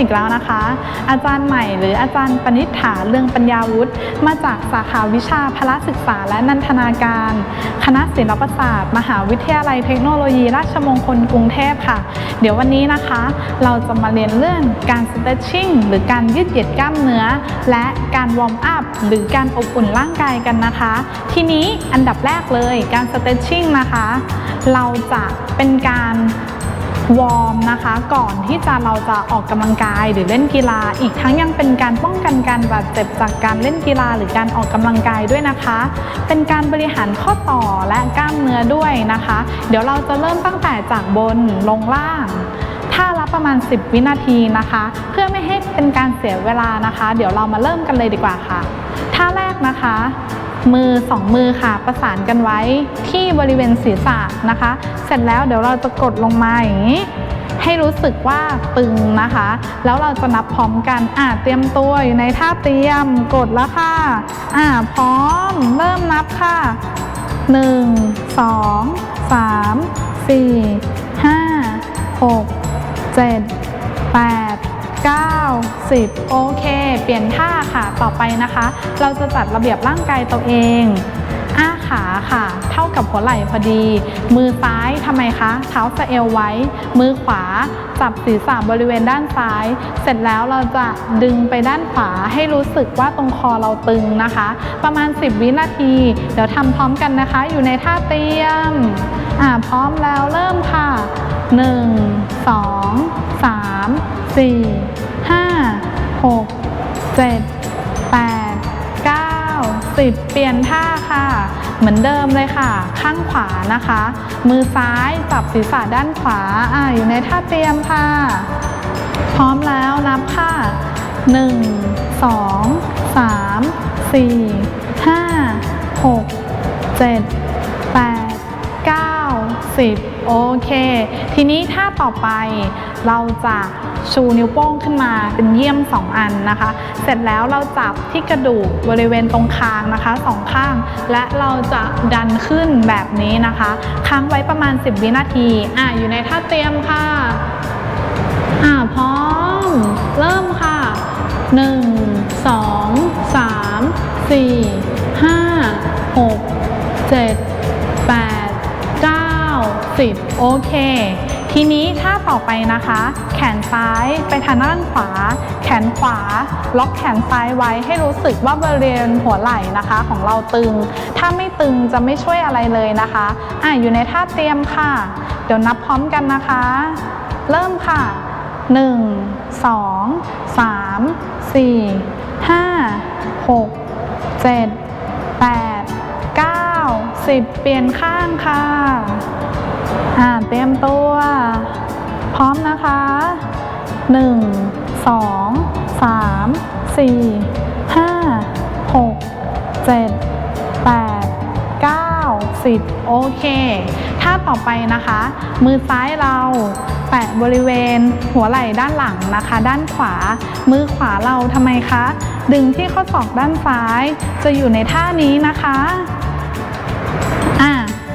อีกแล้วนะคะ อาจารย์ใหม่หรืออาจารย์ปณิฐาเรืองปัญญาวุฒิมาจากสาขาวิชาพละศึกษาและนันทนาการ คณะศิลปศาสตร์ มหาวิทยาลัยเทคโนโลยี ราชมงคลกรุงเทพค่ะ เดี๋ยววันนี้นะคะ เราจะมาเรียนเรื่องการ stretching หรือการยืดเหยียดกล้ามเนื้อ และการวอร์มอัพหรือการอบอุ่นร่างกายกันนะคะ ทีนี้อันดับแรกเลยการ stretching นะคะ เราจะเป็นการ วอร์มนะคะ ก่อนที่จะเราจะออกกำลังกายหรือเล่นกีฬา อีกทั้งยังเป็นการป้องกันการบาดเจ็บจากการเล่นกีฬาหรือการออกกำลังกายด้วยนะคะ เป็นการบริหารข้อต่อและกล้ามเนื้อด้วยนะคะ เดี๋ยวเราจะเริ่มตั้งแต่จากบนลงล่างท่าละประมาณ 10 วินาทีนะคะ เพื่อไม่ให้เป็นการเสียเวลานะคะ เดี๋ยวเรามาเริ่มกันเลยดีกว่าค่ะ ท่าแรกนะคะ มือสองมือค่ะ ประสานกันไว้ที่บริเวณศีรษะนะคะ เสร็จแล้วเดี๋ยวเราจะกดลงมาอย่างนี้ ให้รู้สึกว่าตึงนะคะ แล้วเราจะนับพร้อมกันอ่าเตรียมตัวอยู่ในท่าเตรียมกดแล้วค่ะอ่าพร้อมเริ่มนับค่ะ 1 2 3 4 5 6 7 8 9 10 โอเค เปลี่ยนท่าค่ะ ต่อไปนะคะ เราจะจัดระเบียบร่างกายตัวเอง อ้าขาค่ะ เท่ากับหัวไหล่พอดี มือซ้ายทำไมคะ เท้าสะเอวไว้ มือขวาจับศีรษะบริเวณด้านซ้าย เสร็จแล้วเราจะดึงไปด้านขวาให้รู้สึกว่าตรงคอเราตึงนะคะ ประมาณ 10 วินาที เดี๋ยวทำพร้อมกันนะคะ อยู่ในท่าเตรียม อ่า พร้อมแล้วเริ่มค่ะ 1 2 3 4 5 6 7 8 9 10เปลี่ยนท่าค่ะ เหมือนเดิมเลยค่ะ ข้างขวานะคะ มือซ้ายจับศีรษะด้านขวาอ่าอยู่ในท่าเตรียมค่ะ พร้อมแล้วนับค่ะ1 2 3 4 5 6 7 8 9 10 โอเค ทีนี้ท่าต่อไปเราจะชูนิ้วโป้งขึ้นมาเป็นเยี่ยม 2 อันนะคะ เสร็จแล้วเราจับที่กระดูกบริเวณตรงคางนะคะสองข้าง และเราจะดันขึ้นแบบนี้นะคะ ค้างไว้ประมาณ 10 วินาที อะอยู่ในท่าเตรียมค่ะ อ่าพร้อม เริ่มค่ะ 1 2 3 4 5 6 7 8 10 โอเค ทีนี้ท่าต่อไปนะคะ แขนซ้ายไปทางด้านขวา แขนขวา ล็อกแขนซ้ายไว้ให้รู้สึกว่าบริเวณหัวไหล่นะคะของเราตึง ถ้าไม่ตึงจะไม่ช่วยอะไรเลยนะคะอะอยู่ในท่าเตรียมค่ะ เดี๋ยวนับพร้อมกันนะคะ เริ่มค่ะ 1 2 3 4 5 6 7 8 9 10 เปลี่ยนข้างค่ะ อ่าเตรียมตัว พร้อมนะคะ 1 2 3 4 5 6 7 8 9 10 โอเค ท่าต่อไปนะคะ มือซ้ายเราแปะบริเวณหัวไหล่ด้านหลังนะคะ ด้านขวา มือขวาเราทำไมคะ ดึงที่ข้อศอกด้านซ้าย จะอยู่ในท่านี้นะคะ อะ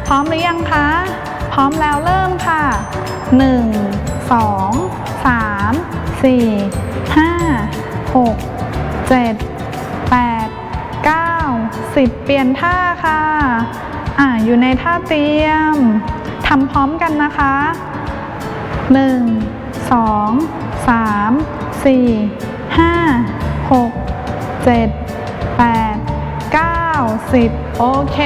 พร้อมหรือยังคะ ร้อมแล้วเริ่มค่ะ 1 2 3 4 5 6 7 8 9 10 เปลี่ยนท่าค่ะ อะอยู่ในท่าเตรียมทำพร้อมกันนะคะ 1 2 3 4 5 6 7 8 9 10 โอเค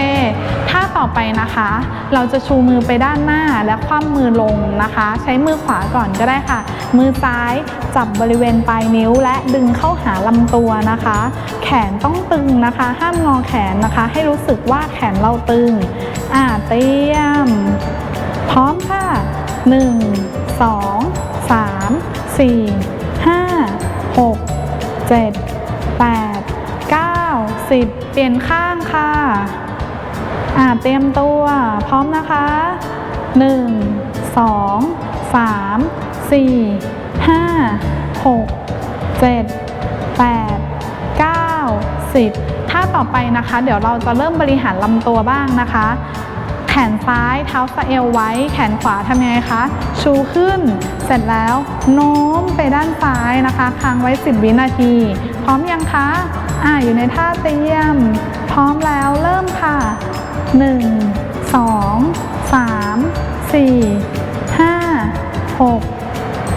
ท่าต่อไปนะคะ เราจะชูมือไปด้านหน้าและคว่ำมือลงนะคะ ใช้มือขวาก่อนก็ได้ค่ะ มือซ้ายจับบริเวณปลายนิ้ว และดึงเข้าหาลำตัวนะคะ แขนต้องตึงนะคะ ห้ามงอแขนนะคะ ให้รู้สึกว่าแขนเราตึง อ่าเตรียม พร้อมค่ะ 1 2 3 4 5 6 7 8 9 10 เปลี่ยนข้างค่ะ อ่าเตรียมตัวพร้อมนะคะ 1 2 3 4 5 6 7 8 9 10 ถ้าต่อไปนะคะ เดี๋ยวเราจะเริ่มบริหารลำตัวบ้างนะคะ แขนซ้ายเท้าสะเอวไว้ แขนขวาทำยังไงคะ ชูขึ้น เสร็จแล้วโน้มไปด้านซ้ายนะคะ ค้างไว้ 10 วินาที พร้อมยังคะ อ่าอยู่ในท่าเตรียม พร้อมแล้วเริ่มค่ะ 1 2 3 4 5 6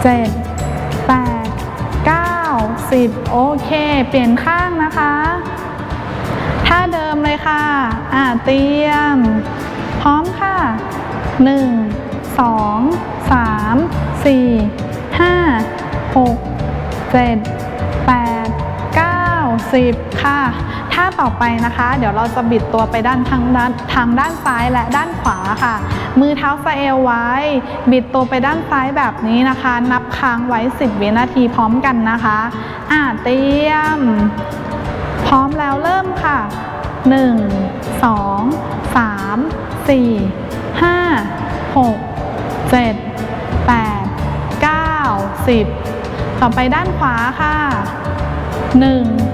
7 8 9 10โอเค เปลี่ยนข้างนะคะท่าเดิมเลยค่ะ อ่าเตรียม พร้อมค่ะ1 2 3 4 5 6 7 8 9 10ค่ะ ท่าต่อไปนะคะ เดี๋ยวเราจะบิดตัวไปด้านทางด้านทางด้านซ้ายและด้านขวาค่ะ มือเท้าสะเอวไว้ บิดตัวไปด้านซ้ายแบบนี้นะคะ นับค้างไว้ 10 วินาทีพร้อมกันนะคะอ่าเตรียม พร้อมแล้วเริ่มค่ะ 1 2 3 4 5 6 7 8 9 10 ต่อไปด้านขวาค่ะ 1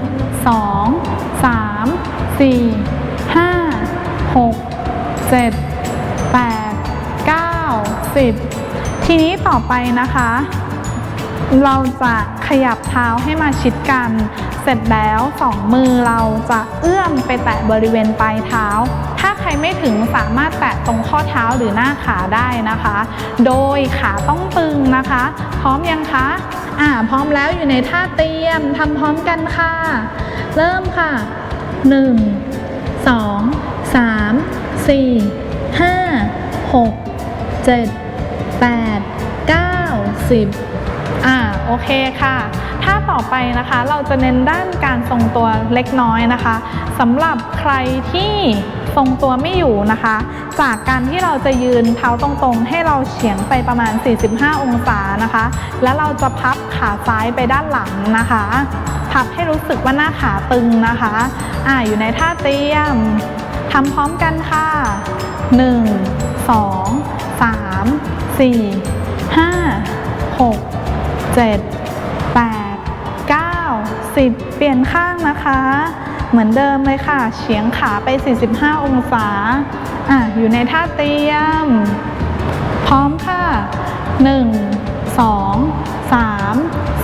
2 3 4 5 6 7 8 9 10ทีนี้ต่อไปนะคะ เราจะขยับเท้าให้มาชิดกัน เสร็จแล้วสองมือเราจะเอื้อมไปแตะบริเวณปลายเท้า ถ้าใครไม่ถึงสามารถแตะตรงข้อเท้าหรือหน้าขาได้นะคะ โดยขาต้องตึงนะคะ พร้อมยังคะอ่าพร้อมแล้วอยู่ในท่าเตรียมทำพร้อมกันค่ะ เริ่มค่ะ 1 2 3 4 5 6 7 8 9 10 อ่าโอเคค่ะ ถ้าต่อไปนะคะเราจะเน้นด้านการทรงตัวเล็กน้อยนะคะสำหรับใครที่ทรงตัวไม่อยู่นะคะ จากการที่เราจะยืนเท้าตรงๆ ให้เราเฉียงไปประมาณ 45 องศานะคะ แล้วเราจะพับ ขาซ้ายไปด้านหลังนะคะ พับให้รู้สึกว่าหน้าขาตึงนะคะอ่าอยู่ในท่าเตรียมทำพร้อมกันค่ะ 1 2 3 4 5 6 7 8 9 10 เปลี่ยนข้างนะคะ เหมือนเดิมเลยค่ะ เฉียงขาไป 45 องศาอะอยู่ในท่าเตรียม พร้อมค่ะ 1 2 3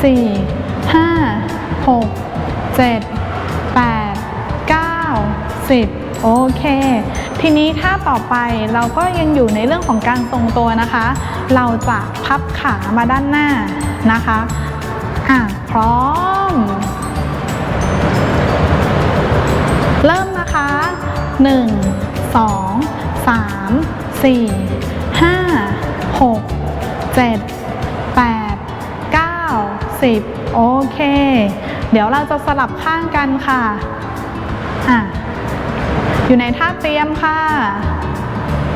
4 5 6 7 8 9 10โอเค ทีนี้ถ้าต่อไปเราก็ยังอยู่ในเรื่องของการทรงตัวนะคะ เราจะพับขามาด้านหน้านะคะอะพร้อม เริ่มนะคะ1 2 3 4 5 6 7 8 9 10 โอเค เดี๋ยวเราจะสลับข้างกันค่ะอะ อยู่ในท่าเตรียมค่ะ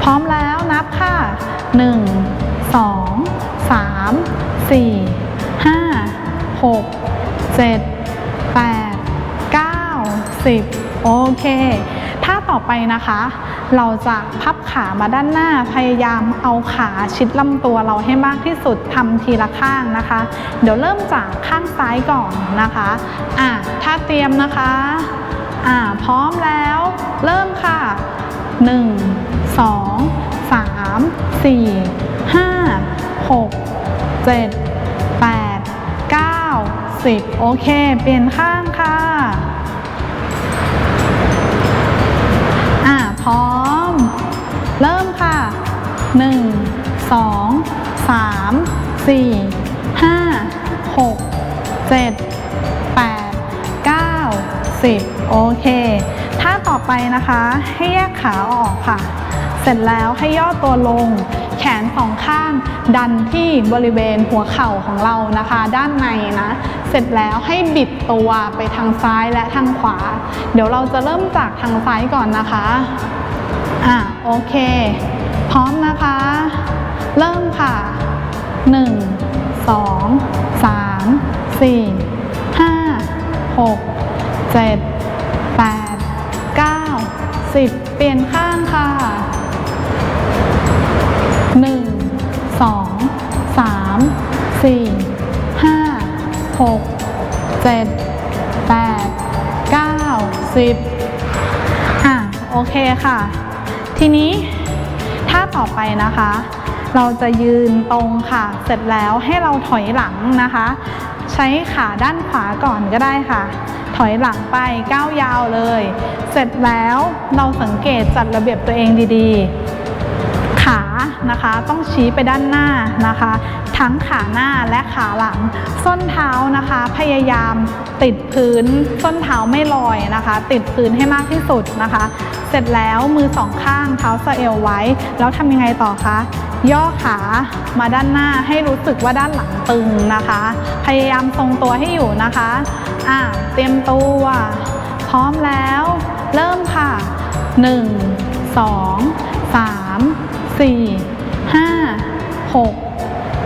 พร้อมแล้วนับค่ะ 1 2 3 4 5 6 7 8 9 10 โอเคถ้า ต่อไปนะคะ เราจะพับขามาด้านหน้าพยายามเอาขาชิดลำตัวเราให้มากที่สุดทำทีละข้างนะคะ เดี๋ยวเริ่มจากข้างซ้ายก่อนนะคะอะถ้าเตรียมนะคะอ่าพร้อมแล้วเริ่มค่ะ 1 2 3 4 5 6 7 8 9 10 โอเค เปลี่ยนข้างค่ะ ร้อม เริ่มค่ะ 1 2 3 4 5 6 7 8 9 10 โอเคถ้าต่อไปนะคะให้แยกขาออกค่ะ เสร็จแล้วให้ย่อตัวลง แขนสองข้างดันที่บริเวณหัวเข่าของเรานะคะ ด้านในนะ เสร็จแล้วให้บิดตัวไปทางซ้ายและทางขวา เดี๋ยวเราจะเริ่มจากทางซ้ายก่อนนะคะ อะโอเค พร้อมนะคะ เริ่มค่ะ 1 2 3 4 5 6 7 8 9 10 เปลี่ยนข้างค่ะ 1 2 3 4 5 6 7 8 9 10 อะ โอเคค่ะ ทีนี้ท่าต่อไปนะคะ เราจะยืนตรงค่ะ เสร็จแล้วให้เราถอยหลังนะคะ ใช้ขาด้านขวาก่อนก็ได้ค่ะ ถอยหลังไปก้าวยาวเลย เสร็จแล้วเราสังเกตจัดระเบียบตัวเองดีๆ นะคะ ต้องชี้ไปด้านหน้านะคะ ทั้งขาหน้าและขาหลัง ส้นเท้านะคะ พยายามติดพื้น ส้นเท้าไม่ลอยนะคะ ติดพื้นให้มากที่สุดนะคะ เสร็จแล้วมือสองข้างเท้าสะเอวไว้ แล้วทำยังไงต่อคะย่อขามาด้านหน้าให้รู้สึกว่าด้านหลังตึงนะคะ พยายามทรงตัวให้อยู่นะคะอะเตรียมตัวพร้อมแล้ว เริ่มค่ะ 1 2 3 4 5 6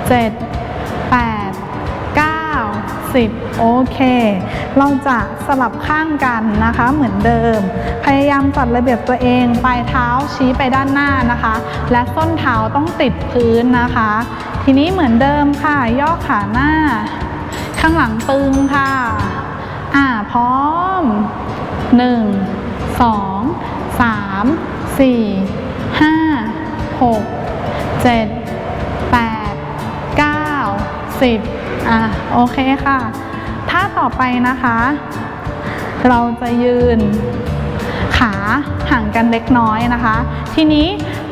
7 8 9 10โอเค เราจะสลับข้างกันนะคะเหมือนเดิม พยายามจัดระเบียบตัวเอง ปลายเท้าชี้ไปด้านหน้านะคะ และส้นเท้าต้องติดพื้นนะคะ ทีนี้เหมือนเดิมค่ะ ย่อขาหน้า ข้างหลังตึงค่ะ อ่าพร้อม 1 2 3 4 5 6 7 8 9 10อะโอเคค่ะ ถ้าต่อไปนะคะ เราจะยืนขาห่างกันเล็กน้อยนะคะ ทีนี้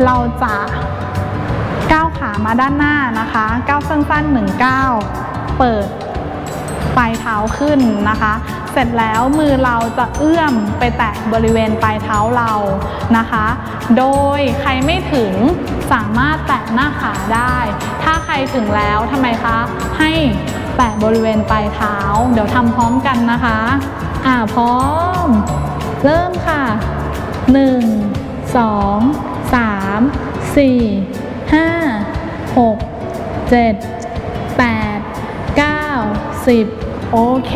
เราจะก้าวขามาด้านหน้านะคะก้าวสั้นๆหนึ่งก้าวเปิดปลายเท้าขึ้นนะคะ เสร็จแล้วมือเราจะเอื้อมไปแตะบริเวณปลายเท้าเรานะคะ โดยใครไม่ถึงสามารถแตะหน้าขาได้ ถ้าใครถึงแล้วทำไมคะ ให้แตะบริเวณปลายเท้า เดี๋ยวทำพร้อมกันนะคะ อ่าพร้อม เริ่มค่ะ 1 2 3 4 5 6 7 8 9 10โอเค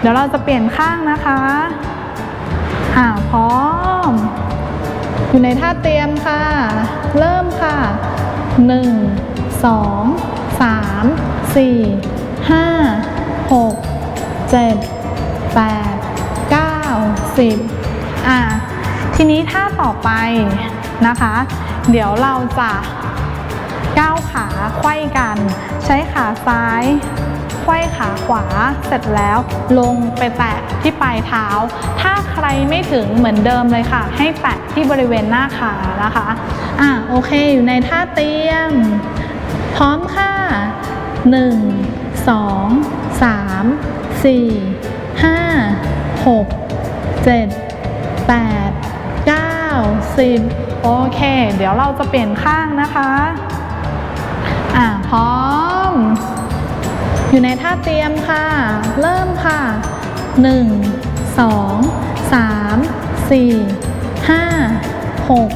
เดี๋ยวเราจะเปลี่ยนข้างนะคะ อ่าพร้อม อยู่ในท่าเตรียมค่ะ เริ่มค่ะ 1 2 3 4 5 6 7 8 9 10 อะทีนี้ท่าต่อไปนะคะ เดี๋ยวเราจะก้าวขาไขว้กัน ใช้ขาซ้าย ว้ขาขวาเสร็จแล้วลงไปแตะที่ปลายเท้า ถ้าใครไม่ถึงเหมือนเดิมเลยค่ะ ให้แตะที่บริเวณหน้าขานะคะอะโอเคอยู่ในท่าเตียม พร้อมค่ะ1 2 3 4 5 6 7 8 9 10โอเค เดี๋ยวเราจะเปลี่ยนข้างนะคะ อะพร้อม อยู่ในท่าเตรียมค่ะ เริ่มค่ะ 1 2 3 4 5 6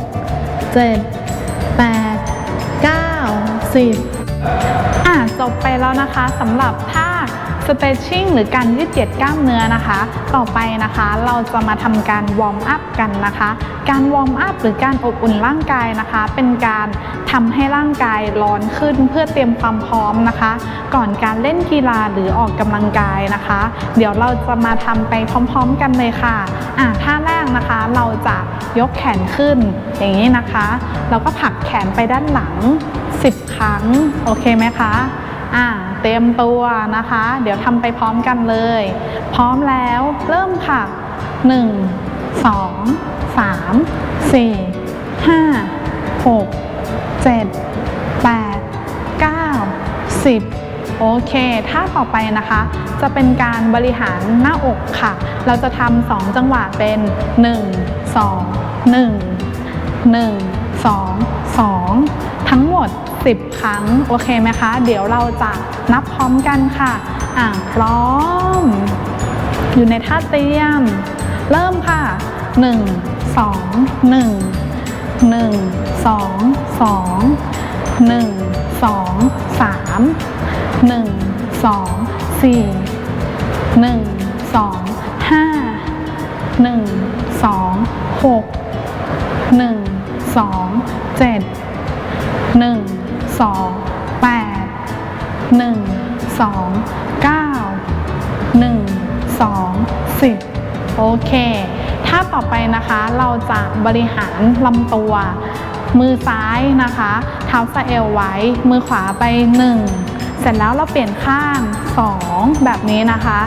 7 8 9 10อะจบไปแล้วนะคะสำหรับ ท่า stretching หรือการยืดเหยียดกล้ามเนื้อนะคะ ต่อไปนะคะเราจะมาทำการวอร์มอัพกันนะคะ การวอร์มอัพหรือการอบอุ่นร่างกายนะคะ เป็นการทำให้ร่างกายร้อนขึ้นเพื่อเตรียมความพร้อมนะคะ ก่อนการเล่นกีฬาหรือออกกำลังกายนะคะ เดี๋ยวเราจะมาทำไปพร้อม ๆ กันเลยค่ะอะท่าแรกนะคะเราจะยกแขนขึ้นอย่างนี้นะคะแล้วก็ผลักแขนไปด้านหลัง 10 ครั้งโอเคไหมคะอ่า เตรียมตัวนะคะ เดี๋ยวทำไปพร้อมกันเลย พร้อมแล้วเริ่มค่ะ 1 2 3 4 5 6 7 8 9 10 โอเคถ้าต่อไปนะคะ จะเป็นการบริหารหน้าอกค่ะ เราจะทำสองจังหวะเป็น 1 2 1 1 2 2 ทั้งหมด 10 ครั้ง โอเคไหมคะ เดี๋ยวเราจะนับพร้อมกันค่ะ อะพร้อม อยู่ในท่าเตรียม เริ่มค่ะ 1 2 1 1 2 2 1 2 3 1 2 4 1 2 5 1 2 6 1 2 7 2 8 1 2 9 1 2 10 โอเค ถ้าต่อไปนะคะเราจะบริหารลำตัว มือซ้ายนะคะ เท้าสะเอวไว้ มือขวาไป 1 เสร็จแล้วเราเปลี่ยนข้าง 2 แบบนี้นะคะ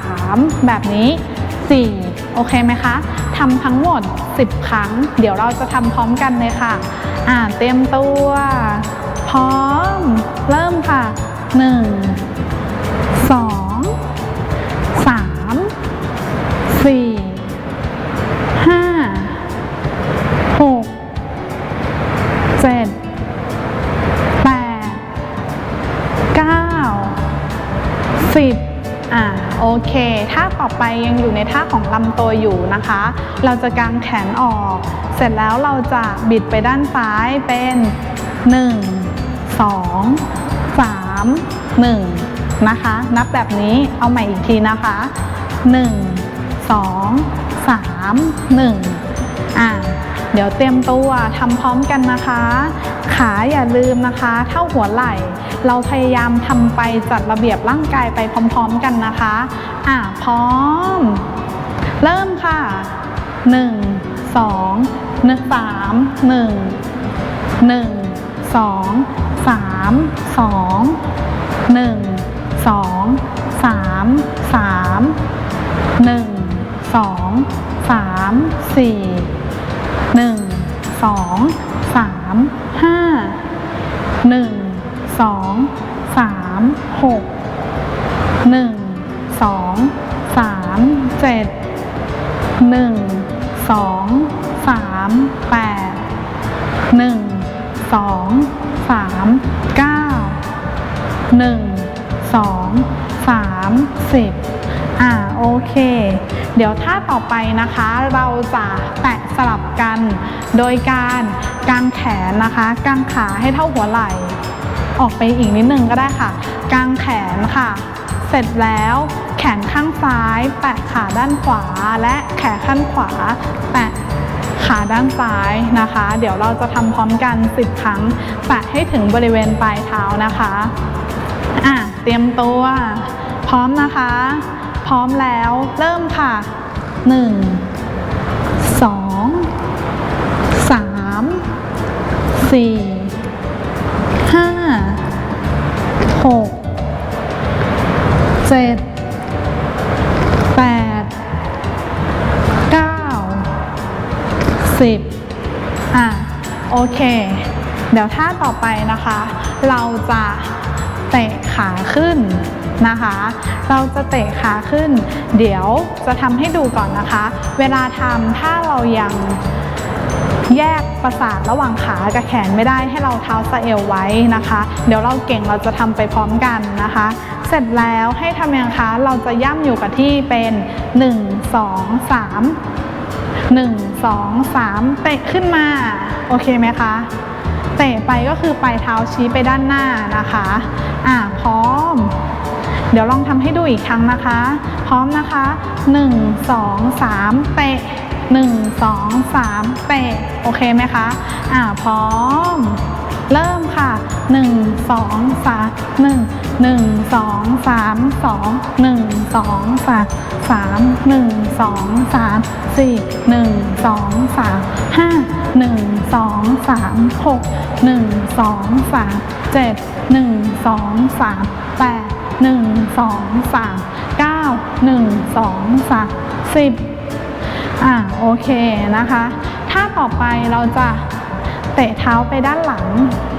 3 แบบนี้ 4 โอเคไหมคะทำทั้งหมด 10 ครั้ง เดี๋ยวเราจะทำพร้อมกันเลยค่ะ อ่าเตรียมตัว พร้อม เริ่มค่ะ 1 2 3 4ห้าหกเจ็ดแปดเก้าสิบอะโอเคท่าต่อไปยังอยู่ในท่าของลำตัวอยู่นะคะ เราจะกางแขนออก เสร็จแล้วเราจะบิดไปด้านซ้ายเป็น 1 2 3 1 นะคะ นับแบบนี้เอาใหม่อีกทีนะคะ 1 2 3 1 อะเดี๋ยวเตรียมตัวทำพร้อมกันนะคะ ขาอย่าลืมนะคะ เท่าหัวไหล่ เราพยายามทำไปจัดระเบียบร่างกายไปพร้อมๆกันนะคะ อะพร้อม เริ่มค่ะ 1 2 1 3 1 1 2 3 2 1 2 3 3หนึ่งสองสามสี่หนึ่งสองสามห้าหนึ่งสองสามหกหนึ่งสองสามเจ็ดหนึ่งสองสามแปดหนึ่ง สองสามเก้าหนึ่งสองสามสิบอ่าโอเค เดี๋ยวท่าต่อไปนะคะเราจะแตะสลับกัน โดยการกางแขนนะคะกางขาให้เท่าหัวไหล่ ออกไปอีกนิดนึงก็ได้ค่ะกางแขนค่ะ เสร็จแล้วแขนข้างซ้าย แตะขาด้านขวาและแขนข้างขวา แตะ ขาด้านซ้ายนะคะ เดี๋ยวเราจะทำพร้อมกัน 10 ครั้ง แตะให้ถึงบริเวณปลายเท้านะคะอะเตรียมตัว พร้อมนะคะ พร้อมแล้วเริ่มค่ะ 1 2 3 4 5 6 7 8 10อะโอเค เดี๋ยวท่าต่อไปนะคะ เราจะเตะขาขึ้นนะคะ เราจะเตะขาขึ้น เดี๋ยวจะทำให้ดูก่อนนะคะ เวลาทำถ้าเรายังแยกประสาทระหว่างขากับแขนไม่ได้ให้เราเท้าสะเอวไว้นะคะ เดี๋ยวเราเก่งเราจะทำไปพร้อมกันนะคะ เสร็จแล้วให้ทำยังคะเราจะย่ำอยู่กับที่เป็น 1 2 3 1 2 3เตะขึ้นมา โอเคไหมคะ เตะไปก็คือปลายเท้าชี้ไปด้านหน้านะคะ อ่าพร้อม เดี๋ยวลองทำให้ดูอีกครั้งนะคะ พร้อมนะคะ1 2 3เตะ1 2 3เตะ โอเคไหมคะ อ่าพร้อม เริ่มค่ะ 1 2 3 1 1 2 3 2 1 2 3 3 1 2 3 4 1 2 3 5 1 2 3 6 1 2 3 7 1 2 3 8 1 2 3 9 1 2 3 10อะโอเคนะคะ ถ้าต่อไปเราจะ เตะเท้าไปด้านหลัง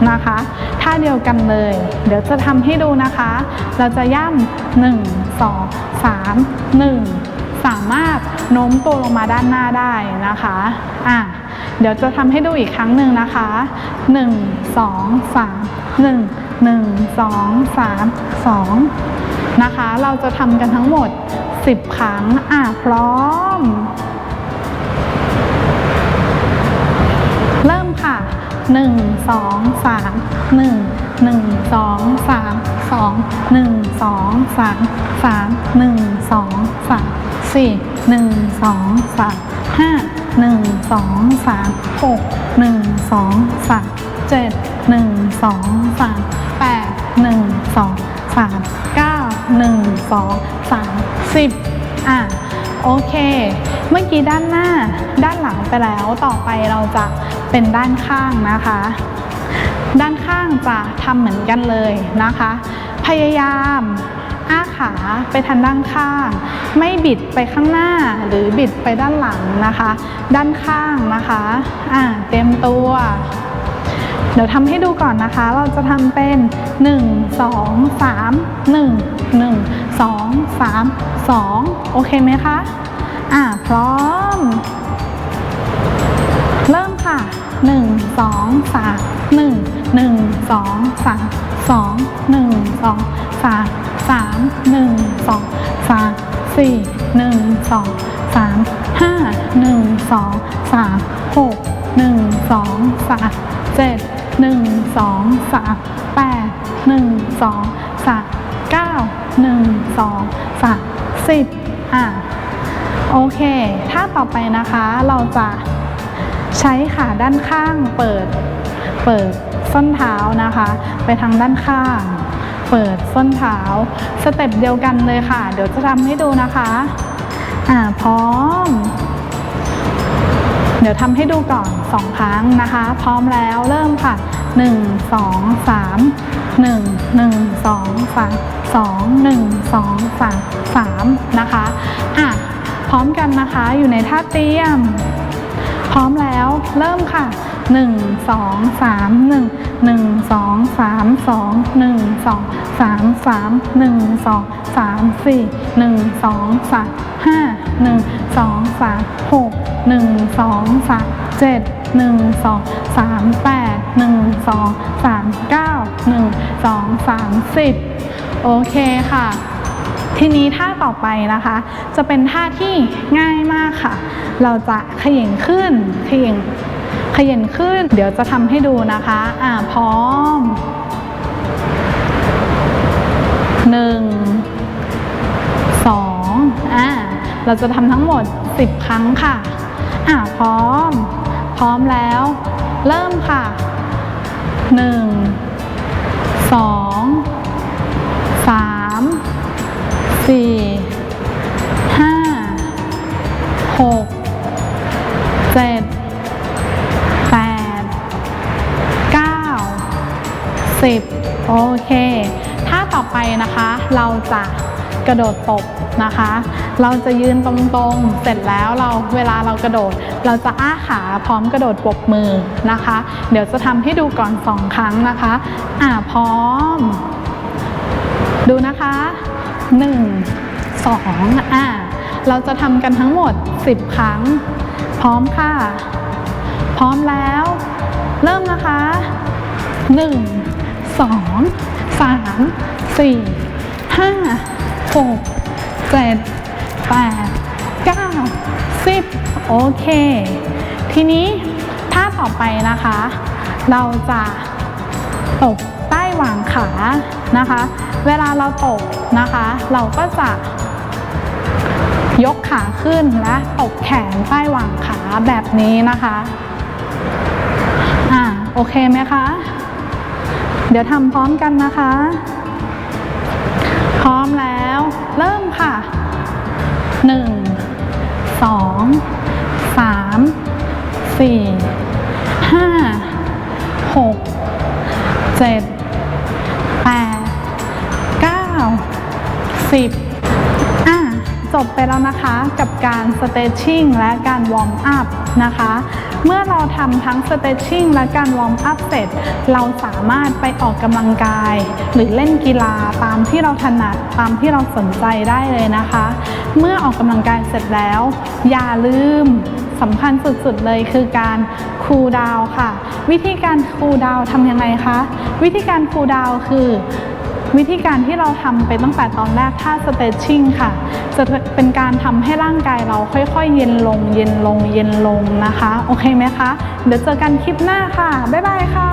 นะคะท่าเดียวกันเลย เดี๋ยวจะทำให้ดูนะคะ เราจะย่ำ1 2 3 1สามารถโน้มตัวลงมาด้านหน้าได้นะคะอะเดี๋ยวจะทำให้ดูอีกครั้งหนึ่งนะคะ 1 2 3 1 1 2 3 2 นะคะ เราจะทำกันทั้งหมด 10 ครั้งอะพร้อม ค่ะ1 2 3 1 1 2 3 2 1 2 3 3 1 2 3 4 1 2 3 5 1 2 3 6 1 2 3 7 1 2 3 8 1 2 3 9 1 2 3 10อะ โอเค เมื่อกี้ด้านหน้า ด้านหลังไปแล้ว ต่อไปเราจะเป็นด้านข้างนะคะ ด้านข้างจะทำเหมือนกันเลยนะคะ พยายามอ้าขาไปทางด้านข้าง ไม่บิดไปข้างหน้าหรือบิดไปด้านหลังนะคะ ด้านข้างนะคะอ่าเตรียมตัว เดี๋ยวทำให้ดูก่อนนะคะ เราจะทำเป็น 1 2 3 1 1 2 3 2 โอเคไหมคะ อ่าพร้อม เริ่มค่ะ 1 2 3 1 1 2 3 2 1 2 3 3 1 2 3 4 1 2 3 5 1 2 3 6 1 2 3 7 1 2 3 8 1 2 3 9 1 2 3 10อะโอเค ถ้าต่อไปนะคะเราจะใช้ขาด้านข้างเปิด เปิดส้นเท้านะคะ ไปทางด้านข้าง เปิดส้นเท้า สเต็ปเดียวกันเลยค่ะ เดี๋ยวจะทำให้ดูนะคะ อ่าพร้อม เดี๋ยวทำให้ดูก่อน2ครั้งนะคะ พร้อมแล้วเริ่มค่ะ1 2 3 1 1 2 3 2 1 2 3 3นะคะอะพร้อมกันนะคะอยู่ในท่าเตรียม พร้อมแล้วเริ่มค่ะ 1 2 3 1 1 2 3 2 1 2 3 3 1 2 3 4 1 2 3 5 1 2 3 6 1 2 3 7 1 2 3 8 1 2 3 9 1 2 3 10 โอเคค่ะ ทีนี้ท่าต่อไปนะคะ จะเป็นท่าที่ง่ายมากค่ะ เราจะขย่งขึ้น ขย่งขย่งขึ้น เดี๋ยวจะทำให้ดูนะคะ อ่าพร้อมหนึ่งสองอ่าเราจะทำทั้งหมด 10 ครั้งค่ะ อ่าพร้อม พร้อมแล้ว เริ่มค่ะหนึ่งสอง สามสี่ห้าหกเจ็ดแปดเก้าสิบโอเค ถ้าต่อไปนะคะ เราจะกระโดดตบนะคะ เราจะยืนตรงๆ เสร็จแล้วเราเวลาเรากระโดด เราจะอ้าขาพร้อมกระโดดปบมือนะคะ เดี๋ยวจะทำให้ดูก่อนสองครั้งนะคะ อ่าพร้อม ดูนะคะ 1 2อ่าเราจะทำกันทั้งหมด 10 ครั้ง พร้อมค่ะ พร้อมแล้ว เริ่มนะคะ 1 2 3 4 5 6 7 8 9 10 โอเค ทีนี้ท่าต่อไปนะคะ เราจะตบใต้หว่างขานะคะ เวลาเราตบนะคะ เราก็จะยกขาขึ้นและตบแขนใต้หว่างขาแบบนี้นะคะอ่าโอเคไหมคะ เดี๋ยวทำพร้อมกันนะคะ พร้อมแล้วเริ่มค่ะ 1 2 3 4 5 6 7 10อะจบไปแล้วนะคะกับการ stretching และการวอร์มอัพนะคะ เมื่อเราทำทั้ง stretching และการวอร์มอัพเสร็จ เราสามารถไปออกกำลังกาย หรือเล่นกีฬาตามที่เราถนัดตามที่เราสนใจได้เลยนะคะ เมื่อออกกำลังกายเสร็จแล้ว อย่าลืมสำคัญสุดๆเลยคือการคูลดาวค่ะ วิธีการคูลดาวทำยังไงคะ วิธีการคูลดาวคือ วิธีการที่เราทำไปตั้งแต่ตอนแรกท่า stretching ค่ะจะเป็นการทำให้ร่างกายเราค่อยๆ เย็นลง เย็นลง เย็นลงนะคะ โอเคไหมคะ เดี๋ยวเจอกันคลิปหน้าค่ะ บ๊ายบายค่ะ